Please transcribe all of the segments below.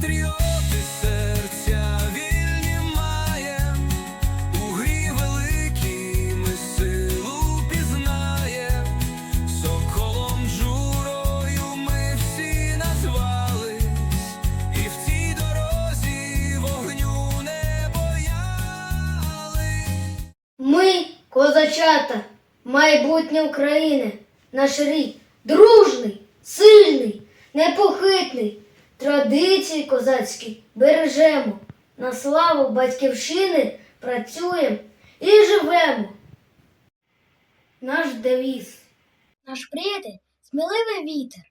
патріоти серця вільні маєм, у грі великій ми силу пізнаєм, соколом журою ми всі назвались, і в цій дорозі вогню не боялись. Ми, козачата, майбутнє України, наш рід дружний, сильний, непохитний. Традиції козацькі бережемо, на славу батьківщини працюємо і живемо. Наш девіз. Наш приятель сміливий вітер,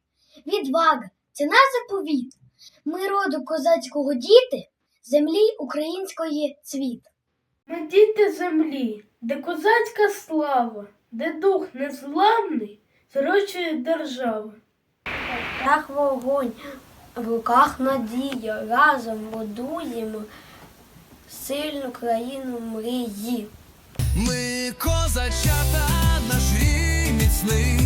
відвага це наш заповіт. Ми роду козацького діти, землі української цвіт. Ми діти землі, де козацька слава, де дух незламний, зрощує держава. Рах вогонь, в руках надія, разом будуємо сильну країну мрії. Ми козачата, наш рій міцний,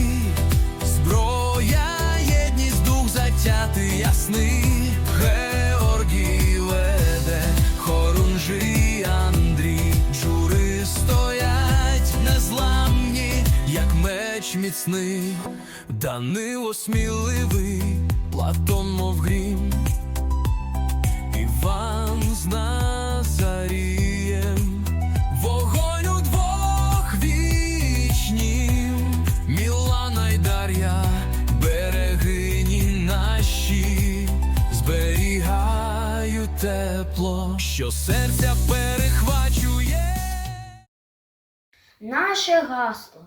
зброя, єдність, дух затятий ясний. Георгій веде, Андрій, джури стоять незламні, як меч міцний, Данило сміливий, Платон, мов грім. Іван з Назарієм, вогонь удвох вічнім, Мілана й Дар'я, берегині наші, зберігають тепло, що серця перехвачує. Наше гасло.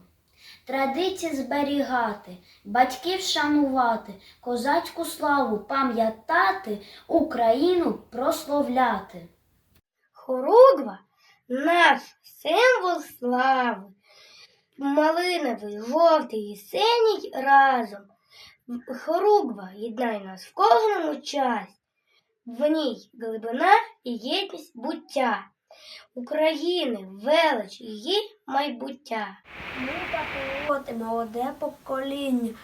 Традиції зберігати, батьків шанувати, козацьку славу пам'ятати, Україну прославляти. Хоругва наш символ слави. Малиновий, жовтий і синій разом. Хоругва єднає нас в кожному часі. В ній глибина і єдність буття. України, велич її майбуття. Ми патріоти, молоде покоління,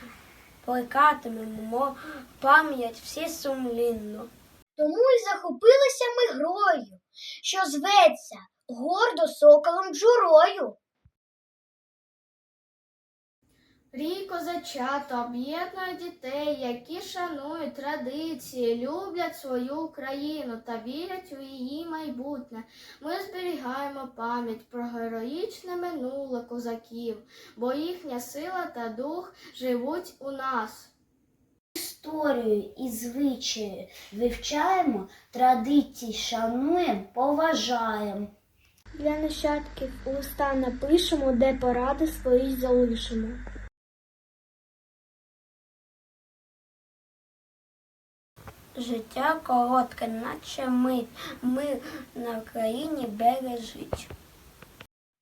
плекатимемо пам'ять всі сумлінно. Тому й захопилися ми грою, що зветься гордо соколом джурою. Рій козачата об'єднує дітей, які шанують традиції, люблять свою Україну та вірять у її майбутнє. Ми зберігаємо пам'ять про героїчне минуле козаків, бо їхня сила та дух живуть у нас. Історію і звичаї вивчаємо, традиції шануємо, поважаємо. Для нащадків листа напишемо, де поради свої залишимо. Життя коротке, наче мить, ми на Україні бережить.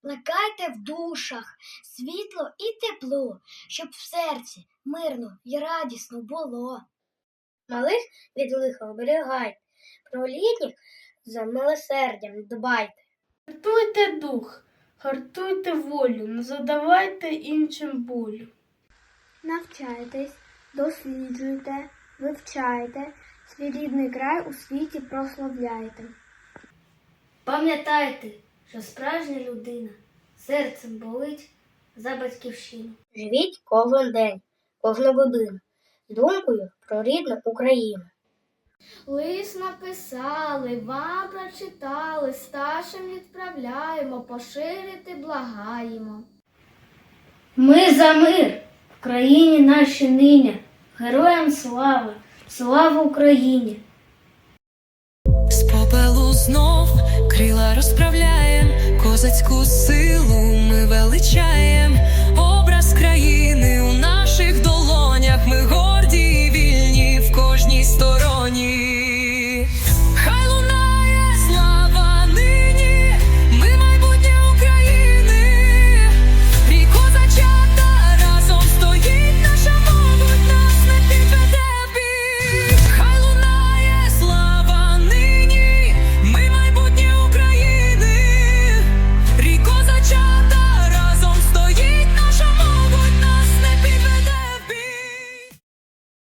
Плекайте в душах світло і тепло, щоб в серці мирно і радісно було. Малих від лиха оберігайте, про літніх за милосердям дбайте. Гартуйте дух, гартуйте волю, не задавайте іншим болю. Навчайтесь, досліджуйте, вивчайте, свій рідний край у світі прославляйте. Пам'ятайте, що справжня людина серцем болить за батьківщину. Живіть кожен день, кожну годину з думкою про рідну Україну. Лист написали, вам прочитали, старшим відправляємо, поширити благаємо. Ми за мир в країні нашій нині. Героям слава, слава Україні! З попелу знов крила розправляєм, козацьку силу ми величаєм, образ країни